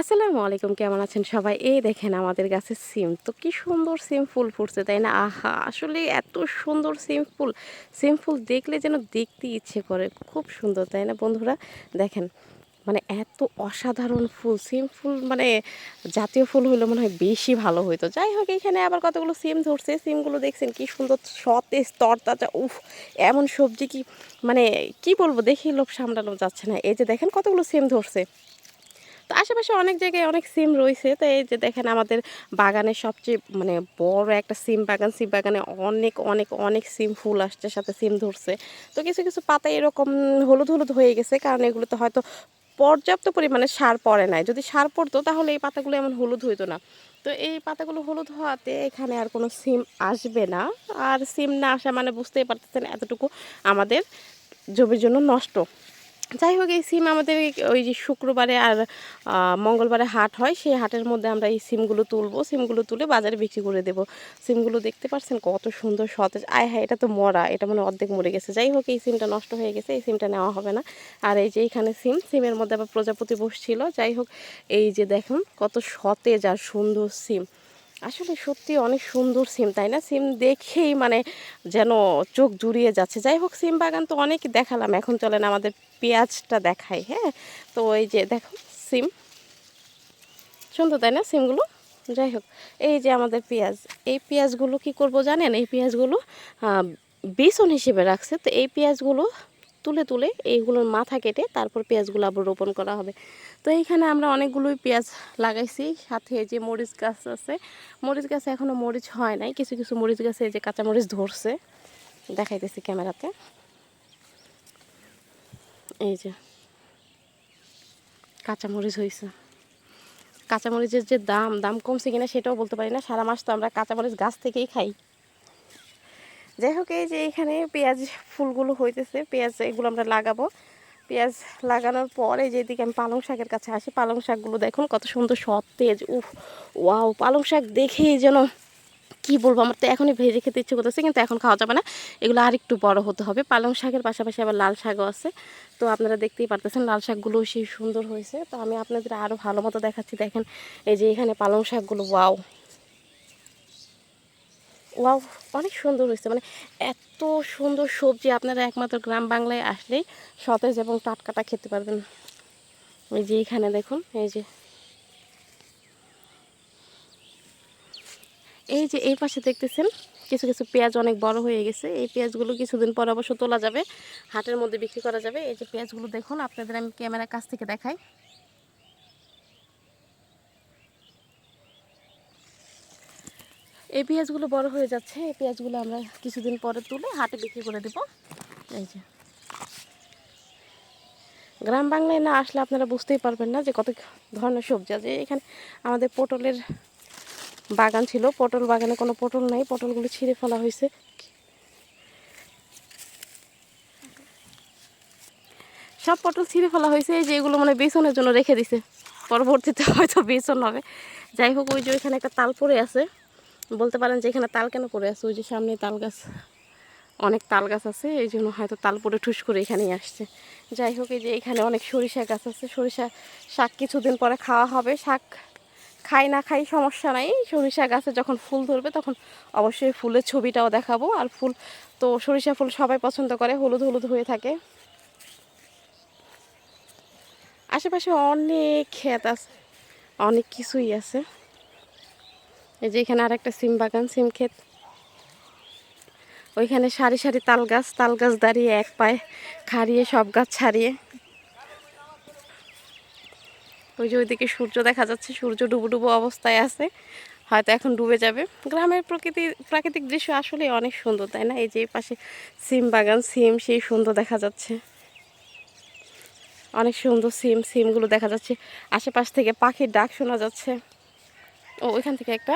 আসসালামু আলাইকুম, কেমন আছেন সবাই? এই দেখেন আমাদের গাছে সিম। তো কি সুন্দর সিম ফুল ফুটছে, তাই না? আহা, আসলে এত সুন্দর সিম ফুল। সিম ফুল দেখলে যেন দেখতে ইচ্ছে করে। খুব সুন্দর, তাই না বন্ধুরা? দেখেন মানে এত অসাধারণ ফুল। সিম ফুল মানে জাতীয় ফুল হলে মনে হয় বেশি ভালো হইতো। যাই হোক, এখানে আবার কতগুলো সিম ধরছে। সিমগুলো দেখছেন কি সুন্দর সতেজ, তরতাজা, উফ, এমন সবজি কি মানে কি বলব দেখি লোভ সামলানো যাচ্ছে না। এই যে দেখেন কতগুলো সিম ধরছে। তো আশেপাশে অনেক জায়গায় অনেক সিম রয়েছে। তো এই যে দেখেন আমাদের বাগানে সবচেয়ে মানে বড় একটা সিম বাগান, সিম বাগানে অনেক অনেক অনেক সিম ফুল আসছে, সাথে সিম ধরছে। তো কিছু কিছু পাতা এরকম হলুদ হলুদ হয়ে গেছে, কারণ এগুলোতে হয়তো পর্যাপ্ত পরিমাণে সার পড়ে নাই। যদি সার পড়তো তাহলে এই পাতাগুলো এমন হলুদ হইতো না। তো এই পাতাগুলো হলুদ হওয়াতে এখানে আর কোনো সিম আসবে না। আর সিম না আসা মানে বুঝতেই পারতেছেন এতটুকু আমাদের জমির জন্য নষ্ট। যাই হোক, এই সিম আমাদের ওই যে শুক্রবারে আর মঙ্গলবারে হাট হয়, সেই হাটের মধ্যে আমরা এই সিমগুলো তুলবো। সিমগুলো তুলে বাজারে বিক্রি করে দেবো। সিমগুলো দেখতে পাচ্ছেন কত সুন্দর সতেজ। আয় হ্যাঁ এটা তো মরা, এটা মানে অর্ধেক মরে গেছে। যাই হোক, এই সিমটা নষ্ট হয়ে গেছে, এই সিমটা নেওয়া হবে না। আর এই যে এখানে সিম, সিমের মধ্যে আবার প্রজাপতি বসছিল। যাই হোক, এই যে দেখুন কত সতেজ আর সুন্দর সিম। আসলে সত্যি অনেক সুন্দর সিম, তাই না? সিম দেখেই মানে যেন চোখ জুড়িয়ে যাচ্ছে। যাই হোক, সিম বাগান তো অনেক দেখালাম। এখন চলেন আমাদের পেঁয়াজটা দেখাই হ্যাঁ? তো এই যে দেখো, সিম। সুন্দর, তাই না, সিমগুলো? যাই হোক, এই যে আমাদের পেঁয়াজ। এই পেঁয়াজগুলো কি করব জানেন? এই পেঁয়াজগুলো বেসন হিসেবে রাখছে। তো এই পেঁয়াজগুলো তুলে তুলে এইগুলোর মাথা কেটে তারপর পেঁয়াজগুলো আবার রোপণ করা হবে। তো এইখানে আমরা অনেকগুলোই পেঁয়াজ লাগাইছি, সাথে যে মরিচ গাছ আছে। মরিচ গাছে এখনও মরিচ হয় নাই, কিছু কিছু মরিচ গাছে যে কাঁচা মরিচ ধরছে। দেখাইতেছি ক্যামেরাতে। এই যে কাঁচামরিচ হয়েছে কাঁচামরিচের যে দাম দাম কমছে কিনা সেটাও বলতে পারি না। সারা মাস তো আমরা কাঁচামরিচ গাছ থেকেই খাই। যাই হোক এই যে এখানে পেঁয়াজ ফুলগুলো হইতেছে, পেঁয়াজ এগুলো আমরা লাগাবো। পেঁয়াজ লাগানোর পর এই আমি পালং শাকের কাছে আসি, পালং শাকগুলো দেখুন কত সুন্দর সতেজ উফ, ওয়াও, পালং শাক দেখেই যেন কি বলব, আমার তো এখনই ভেজে খেতে ইচ্ছে করতেছে, কিন্তু এখন খাওয়া যাবে না। এগুলো আর একটু বড় হতে হবে। পালং শাকের পাশাপাশি আবার লাল শাকও আছে। তো আপনারা দেখতেই পারতেছেন লাল শাকগুলো সেই সুন্দর হয়েছে। তো আমি আপনাদের আরও ভালো মতো দেখাচ্ছি। দেখেন, এই যে এখানে পালং শাকগুলো, ওয়াও ওয়াও অনেক সুন্দর হয়েছে। মানে এত সুন্দর সবজি আপনারা একমাত্র গ্রাম বাংলায় আসলেই সতেজ এবং টাটকাটা খেতে পারবেন। এই যে এখানে দেখুন, এই যে। এই যে এই পাশে দেখতেছেন, কিছু কিছু পেঁয়াজ অনেক বড় হয়ে গেছে। এই পেঁয়াজগুলো কিছুদিন পর অবশ্য তোলা যাবে, হাটের মধ্যে বিক্রি করা যাবে। এই যে পেঁয়াজগুলো দেখুন, আপনাদের আমি ক্যামেরার কাছ থেকে দেখাই। এই পেঁয়াজগুলো বড় হয়ে যাচ্ছে, এই পেঁয়াজগুলো আমরা কিছুদিন পরে তুলে হাটে বিক্রি করে দেব। এই যে। গ্রাম বাংলায় না আসলে আপনারা বুঝতেই পারবেন না যে কত ধরনের সবজি আছে। এখানে আমাদের পটলের বাগান ছিল, পটল বাগানে কোনো পটল নাই, পটলগুলো ছিঁড়ে ফেলা হয়েছে। সব পটল ছিঁড়ে ফেলা হয়েছে, এই যে এগুলো মানে বেসনের জন্য রেখে দিছে। পরবর্তীতে হয়তো বেসন হবে। যাই হোক, ওই যে ওইখানে একটা তাল পড়ে আছে। বলতে পারেন যে এখানে তাল কেন পড়ে আছে? ওই যে সামনে তাল গাছ, অনেক তাল গাছ আছে, এই জন্য হয়তো তাল পড়ে ঠুস করে এখানেই আসছে। যাই হোক, এই যে এখানে অনেক সরিষা গাছ আছে, সরিষা শাক কিছুদিন পরে খাওয়া হবে। শাক খাই না খাই সমস্যা নাই। সরিষা গাছে যখন ফুল ধরবে তখন অবশ্যই ফুলের ছবিটাও দেখাবো। আর ফুল তো সরিষা ফুল সবাই পছন্দ করে, হলুদ হলুদ হয়ে থাকে। আশেপাশে অনেক ক্ষেত আছে, অনেক কিছুই আছে। এই যে এখানে আর একটা সিম বাগান, সিম ক্ষেত। ওইখানে সারি সারি তাল গাছ তাল গাছ দাঁড়িয়ে এক পায়ে খাড়িয়ে সব গাছ ছাড়িয়ে। ওই যে ওইদিকে সূর্য দেখা যাচ্ছে, সূর্য ডুবো ডুবো অবস্থায় আছে। হয়তো এখন ডুবে যাবে। গ্রামের প্রকৃতি, প্রাকৃতিক দৃশ্য আসলে অনেক সুন্দর, তাই না? এই যে পাশে সিম বাগান, সিম সেই সুন্দর দেখা যাচ্ছে। অনেক সুন্দর সিম, সিমগুলো দেখা যাচ্ছে। আশেপাশ থেকে পাখির ডাক শোনা যাচ্ছে। ও ওইখান থেকে একটা?